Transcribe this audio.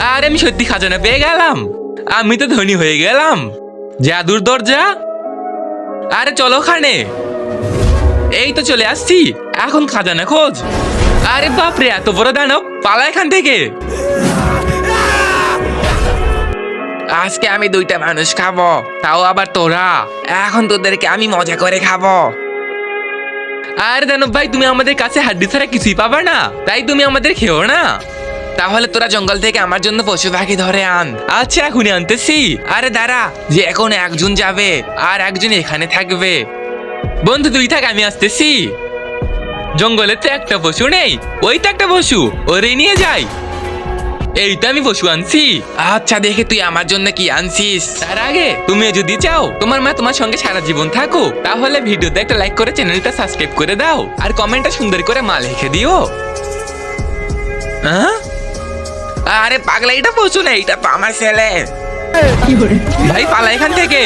আর আমি সত্যি খাজানা পেয়ে গেলাম। আমি তো ধনী হয়ে গেলাম। জাদুর দরজা? আরে চলো ওখানে। এই তো চলে আসছি। এখন খাজানা খোঁজ। আরে বাপরে, এত বড় দানব। পালা এখান থেকে। আজকে আমি দুইটা মানুষ খাব, তাও আবার তোরা। এখন তোদেরকে আমি মজা করে খাব। আর দানব ভাই, তুমি আমাদের কাছে হাড্ডি ছাড়া কিছুই পাবা না। তাই তুমি আমাদের খেও না। তাহলে তোরা জঙ্গল থেকে আমার জন্য পশু পাখি ধরে আন। আচ্ছা এখনই আনতেছি। আরে দাঁড়া যে এখন একজন যাবে আর একজন এখানে থাকবে। বন্ধু তুই থাক আমি আসতেছি। জঙ্গলে তো একটা পশু নেই ওই তো একটা পশু ওরে নিয়ে যাই। এই তো আমি পশু আনছি। আচ্ছা দেখে তুই আমার জন্য কি আনছিস। তার আগে তুমি যদি চাও তোমার মা তোমার সঙ্গে সারা জীবন থাকো তাহলে ভিডিওতে একটা লাইক করে চ্যানেলটা সাবস্ক্রাইব করে দাও আর কমেন্টটা সুন্দর করে মা লিখে দিও। হ্যাঁ আরে পাগলা এটা পশু এইটা এটা আমার ছেলে ভাই পালা এখান থেকে।